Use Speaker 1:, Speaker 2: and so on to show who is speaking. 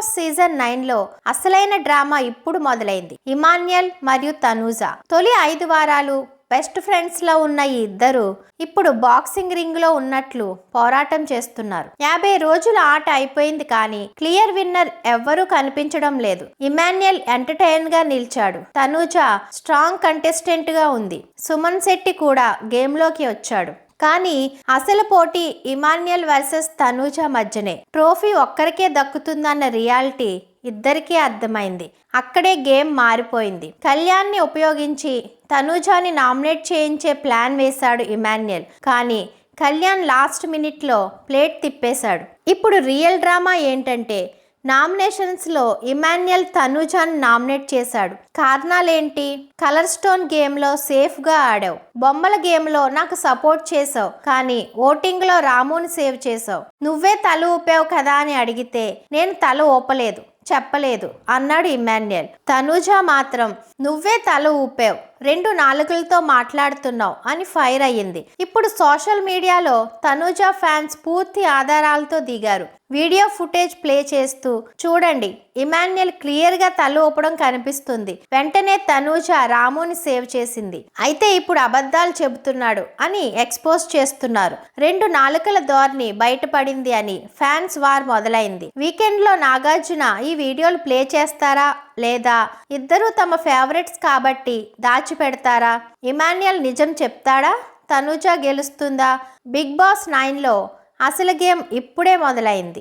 Speaker 1: Of season నైన్లో అసలైన drama ఇప్పుడు మొదలైంది. ఇమాన్యల్ మరియు తనూజ. తొలి ఐదు వారాలు బెస్ట్ ఫ్రెండ్స్లో ఉన్న ఈ ఇద్దరు ఇప్పుడు బాక్సింగ్ రింగ్లో ఉన్నట్లు పోరాటం చేస్తున్నారు. యాభై రోజుల ఆట అయిపోయింది కానీ క్లియర్ విన్నర్ ఎవ్వరూ కనిపించడం లేదు. ఇమాన్యుయల్ ఎంటర్టైన్గా నిలిచాడు. తనూజ స్ట్రాంగ్ కంటెస్టెంట్గా ఉంది. సుమన్ శెట్టి కూడా గేమ్లోకి వచ్చాడు. కానీ అసలు పోటీ ఇమాన్యుయల్ వర్సెస్ తనూజ మధ్యనే. ట్రోఫీ ఒక్కరికే దక్కుతుందన్న రియాలిటీ ఇద్దరికీ అర్థమైంది. అక్కడే గేమ్ మారిపోయింది. కళ్యాణ్ని ఉపయోగించి తనూజాని నామినేట్ చేయించే ప్లాన్ వేశాడు ఇమాన్యుయల్. కానీ కళ్యాణ్ లాస్ట్ మినిట్లో ప్లేట్ తిప్పేశాడు. ఇప్పుడు రియల్ డ్రామా ఏంటంటే నామినేషన్స్లో ఇమాన్యుయల్ తనుజాన్ నామినేట్ చేశాడు. కారణాలేంటి? కలర్ స్టోన్ గేమ్లో సేఫ్గా ఆడావు. బొమ్మల గేమ్లో నాకు సపోర్ట్ చేసావు కానీ ఓటింగ్లో రాముని సేవ్ చేసావు నువ్వే తల ఊపావు కదా అని అడిగితే నేను తల ఊపలేదు. చెప్పలేదు అన్నాడు ఇమాన్యుయల్. తనుజ మాత్రం నువ్వే తల ఊపావు. రెండు నాలుగులతో మాట్లాడుతున్నావు అని ఫైర్ అయ్యింది. ఇప్పుడు సోషల్ మీడియాలో తనూజ ఫ్యాన్స్ పూర్తి ఆధారాలతో దిగారు. వీడియో ఫుటేజ్ ప్లే చేస్తూ చూడండి ఇమాన్యుయల్ క్లియర్గా తల ఊపడం కనిపిస్తుంది. వెంటనే తనూజ రాముని సేవ్ చేసింది. అయితే ఇప్పుడు అబద్ధాలు చెబుతున్నాడు అని ఎక్స్పోజ్ చేస్తున్నారు. రెండు నాలుకల ధోరణి బయటపడింది అని ఫ్యాన్స్ వార్ మొదలైంది. వీకెండ్లో నాగార్జున ఈ వీడియోలు ప్లే చేస్తారా? లేదా? ఇద్దరూ తమ ఫేవరెట్స్ కాబట్టి దాచి దాచిపెడతారా? ఇమాన్యుయల్ నిజం చెప్తాడా? తనూజ గెలుస్తుందా? బిగ్ బాస్ నైన్లో అసలు గేమ్ ఇప్పుడే మొదలైంది.